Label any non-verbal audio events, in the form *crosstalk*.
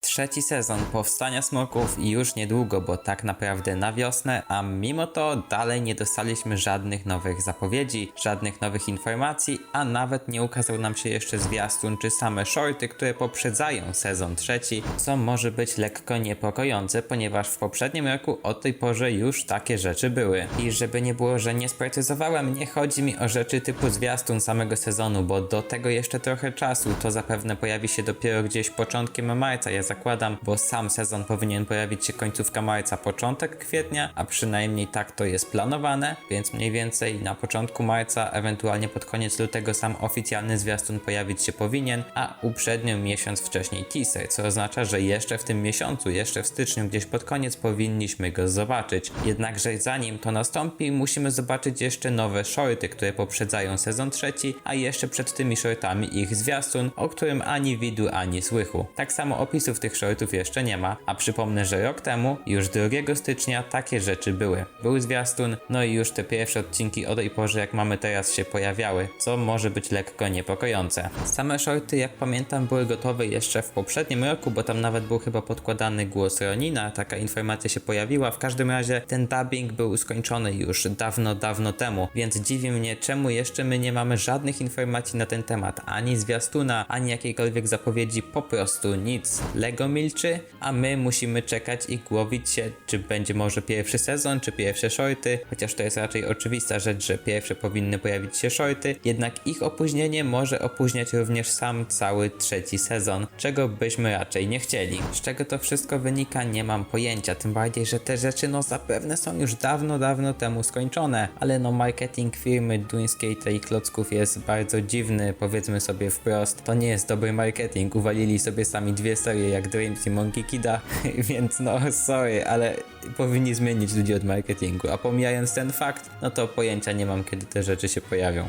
Trzeci sezon Powstania Smoków i już niedługo, bo tak naprawdę na wiosnę, a mimo to dalej nie dostaliśmy żadnych nowych zapowiedzi, żadnych nowych informacji, a nawet nie ukazał nam się jeszcze zwiastun czy same shorty, które poprzedzają sezon trzeci, co może być lekko niepokojące, ponieważ w poprzednim roku o tej porze już takie rzeczy były. I żeby nie było, że nie sprecyzowałem, nie chodzi mi o rzeczy typu zwiastun samego sezonu, bo do tego jeszcze trochę czasu, to zapewne pojawi się dopiero gdzieś początkiem marca, ja zakładam, bo sam sezon powinien pojawić się końcówka marca, początek kwietnia, a przynajmniej tak to jest planowane, więc mniej więcej na początku marca, ewentualnie pod koniec lutego sam oficjalny zwiastun pojawić się powinien, a uprzednio miesiąc wcześniej teaser, co oznacza, że jeszcze w tym miesiącu, jeszcze w styczniu, gdzieś pod koniec powinniśmy go zobaczyć. Jednakże zanim to nastąpi, musimy zobaczyć jeszcze nowe shorty, które poprzedzają sezon trzeci, a jeszcze przed tymi shortami ich zwiastun, o którym ani widu, ani słychu. Tak samo opisów tych shortów jeszcze nie ma, a przypomnę, że rok temu, już 2 stycznia, takie rzeczy były. Był zwiastun, no i już te pierwsze odcinki o tej porze, jak mamy teraz, się pojawiały, co może być lekko niepokojące. Same shorty, jak pamiętam, były gotowe jeszcze w poprzednim roku, bo tam nawet był chyba podkładany głos Ronina, taka informacja się pojawiła. W każdym razie ten dubbing był skończony już dawno, dawno temu, więc dziwi mnie, czemu jeszcze my nie mamy żadnych informacji na ten temat, ani zwiastuna, ani jakiejkolwiek zapowiedzi, po prostu nic. Lego milczy, a my musimy czekać i głowić się, czy będzie może pierwszy sezon, czy pierwsze shorty, chociaż to jest raczej oczywista rzecz, że pierwsze powinny pojawić się shorty, jednak ich opóźnienie może opóźniać również sam cały trzeci sezon, czego byśmy raczej nie chcieli. Z czego to wszystko wynika, nie mam pojęcia, tym bardziej, że te rzeczy no zapewne są już dawno, dawno temu skończone, ale no marketing firmy Duńskiej i Klocków jest bardzo dziwny, powiedzmy sobie wprost, to nie jest dobry marketing, uwalili sobie sami dwie serie jak Dreams i Monkey Kida, *laughs* więc no sorry, ale powinni zmienić ludzi od marketingu, a pomijając ten fakt, no to pojęcia nie mam kiedy te rzeczy się pojawią.